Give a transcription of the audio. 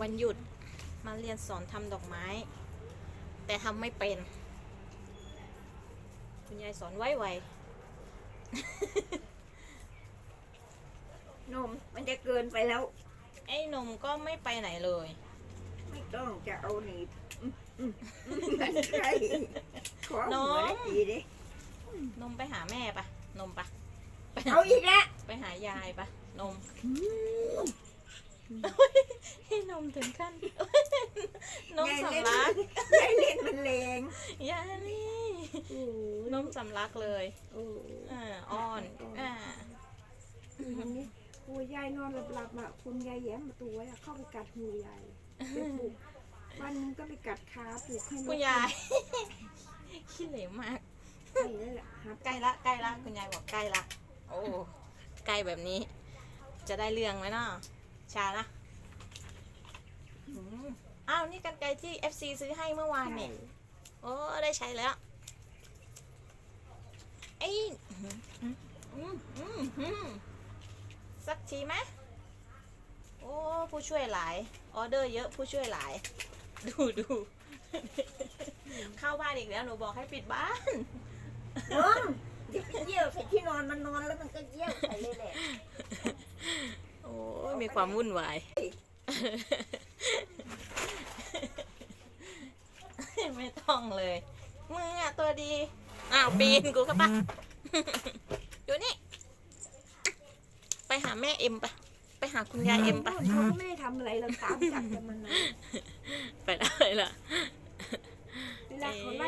วันหยุดมาเรียนสอนทำดอกไม้ แต่ทำไม่เป็น คุณยายสอนไวไวนมมันจะเกินไปแล้วๆไอ้นมก็ไม่ไปไหนเลย ไม่ต้องจะเอาหนีบอืมอืมอืมมันใช่ขอหัวได้ทีดินมไปหาแม่ปะนมปะเอาอีกแล้วไปหายายปะนม อืมให้นม ถึงขั้นนมสำลักยายเล่นมันแรงยายนี่โอ้นมสำลักเลยโอ้อ่าอ้อนอ่าอันนี้โอ้ยยายนอนหลับๆอะคุณยายแย้มประตูไว้อะเข้าไปกัดหูยายไปปลุกวันหนึงก็ไปกัดขาปลุกให้นกคุณยายขี้เหลวมากใช่แล้วแหละครับใกล้ละใกล้ละคุณยายบอกใกล้ละโอ้ใกล้แบบนี้ จะได้เรื่องไหมเนาะชาละ อืมอ้าวนี่กันไกลที่ FC ซื้อให้เมื่อวานนี่โอ้ได้ใช้แล้วไอ้ยอืมอืมอืมอืมสักทีไหมโอ้ผู้ช่วยหลายออเดอร์เยอะผู้ช่วยหลาย ดูดูเข้าบ้านอีกแล้วหนูบอกให้ปิดบ้านนมเดี๋ยวไปเยี่ยวใส่ที่นอนมันนอนแล้วมันก็เยี่ยวใส่เลยแหละโอ้ยมีความวุ่นวาย ไม่ต้องเลย มึงอะตัวดี อ้าวปีนกูเข้าปะอยู่นี่ ไปหาแม่เอ็มปะไปหาคุณยายเอ็มปะเขาก็ไม่ได้ทำอะไรเราตามจับกันมันนะไปได้ละ เวลาเขาไล่